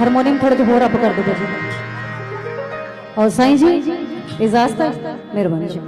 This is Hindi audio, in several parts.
हारमोनियम थोड़ा जो और अप कर दो जी और साईं जी इजाज़त मेहरबानी जी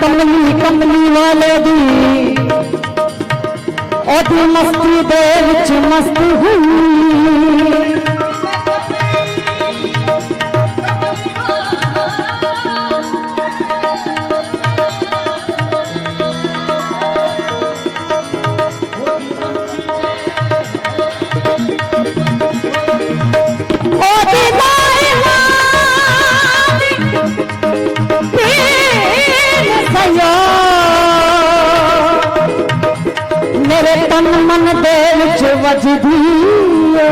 ਕਮਲੀ ਕਮਲੀ ਵਾਲੇ ਦੀ। ਉਹਦੀ ਮਸਤੀ ਦੇ ਵਿੱਚ ਮਸਤ ਹੋਈ। वजदिए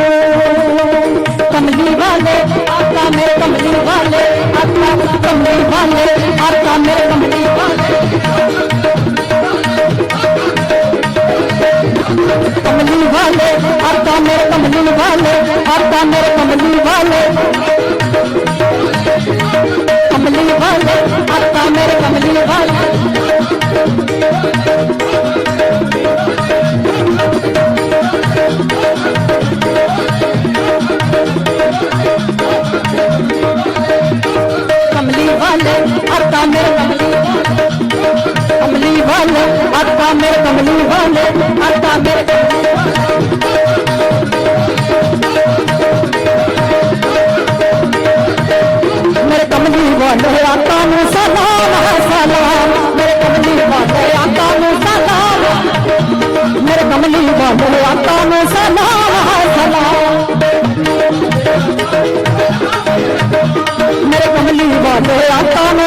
कमली वाले आका में कमली वाले आका कमली वाले आका में कमली वाले कमली वाले आका में कमली वाले आका में कमली वाले आका मेरे कमली वाले आका मेरे कमली मेरे कमली वाले आका नु सलाम सलाम मेरे कमली वाले आका नु सलाम मेरे कमली वाले आका नु सलाम सलाम मेरे कमली वाले आका नु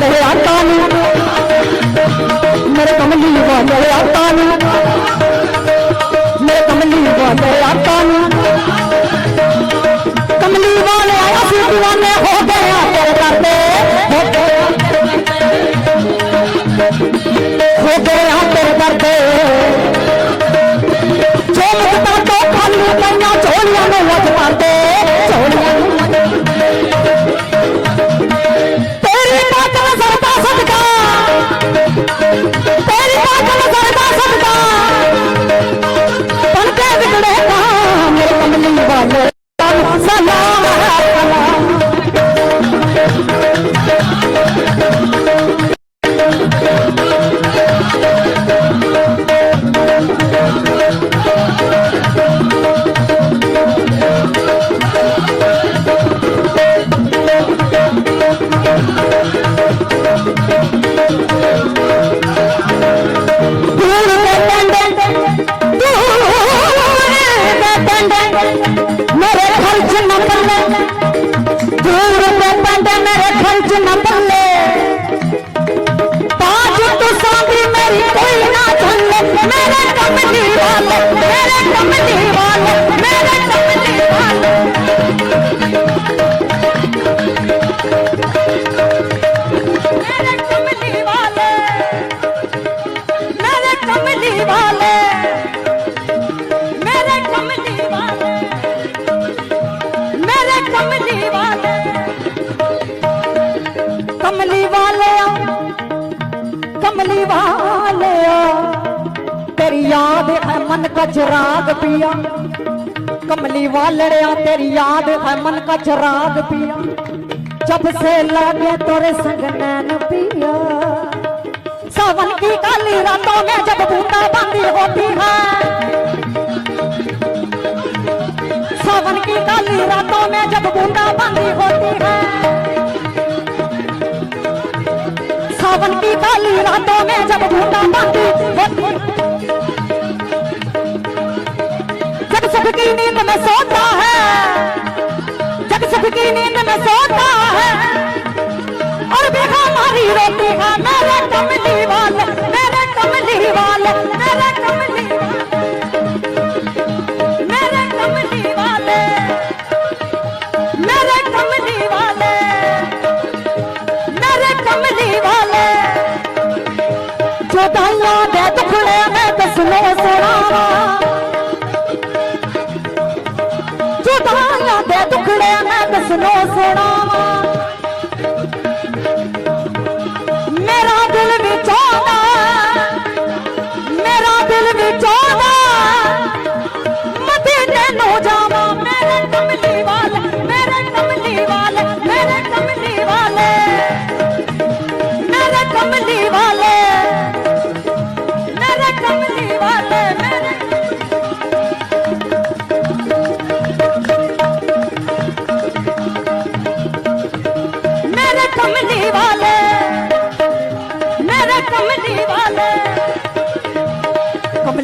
ਦਇਆ ਤਾਨੂੰ ਮੇਰੇ ਕਮਲੀ ਵਾ ਦਇਆ ਤਾਨੂੰ ਮੇਰੇ ਕਮਲੀ ਵਾ ਦਇਆ ਤਾਨੂੰ ਕਮਲੀ ਵਾਲੇ ਅਸੀਂ ਹੋ ਗਏ ਆ ਤੇਰੇ ਕਰਦੇ ਹੋ ਗਏ ਆ। ਤੇਰੇ ਕਰਦੇ ਜੋ ਤੋਂ ਖਾਲੀ ਪਈਆਂ, ਝੋਲੀਆਂ ਨੂੰ ਲੱਗ ਪਾਤੇ कमली वालिया तेरी याद है मन का चिराग पिया कमली वालड़िया तेरी याद है मन का चिराग पिया जब से लागे तोरे संग नैन पिया सावन की काली रातों में जब बूटा बंदी होती है सावन की काली रातों में जब बूटा बंदी होती है काली रातों में जब भूटा बांदी जब सुख की नींद में सोता है जब सुख की नींद में सोता है और बेगा मारी रोती है मेरे कमली वाले मेरे कमली वाले ફેસલો સુણાવા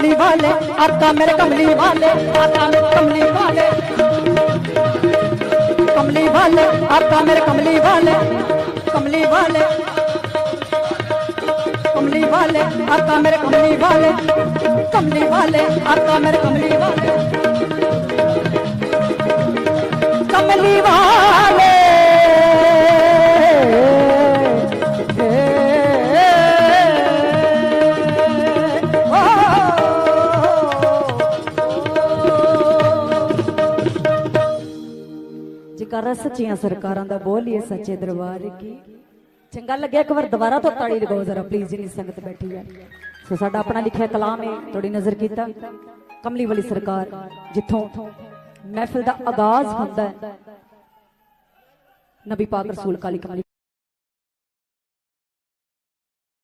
कमली वाले, आका मेरे कमली वाले, आका मेरे कमली वाले। कमली वाले, आका मेरे कमली वाले कमली वाले। कमली वाले, आका मेरे कमली वाले कमली वाले, आका मेरे कमली वाले। कमली वाले। ਸੱਚੀਆਂ ਸਰਕਾਰਾਂ ਦਾ ਬੋਲੀਏ ਸੱਚੇ ਦਰਬਾਰ ਕੀ? ਚੰਗਾ ਲੱਗਿਆ ਇੱਕ ਵਾਰ ਦੁਬਾਰਾ ਤੋਂ ਤਾੜੀ ਲਗਾਓ ਜ਼ਰਾ ਪਲੀਜ਼ ਜਿਹੜੀ ਸੰਗਤ ਬੈਠੀ ਹੈ। ਸੋ ਸਾਡਾ ਆਪਣਾ ਲਿਖਿਆ ਕਲਾਮ ਹੈ, ਤੁਹਾਡੀ ਨਜ਼ਰ ਕੀਤਾ। ਕਮਲੀ ਵਾਲੀ ਸਰਕਾਰ, ਜਿੱਥੋਂ ਮਹਿਫਿਲ ਦਾ ਆਗਾਜ਼ ਹੁੰਦਾ ਹੈ। ਨਬੀ ਪਾਕ ਰਸੂਲ ਕਾਲੀ ਕਮਲੀ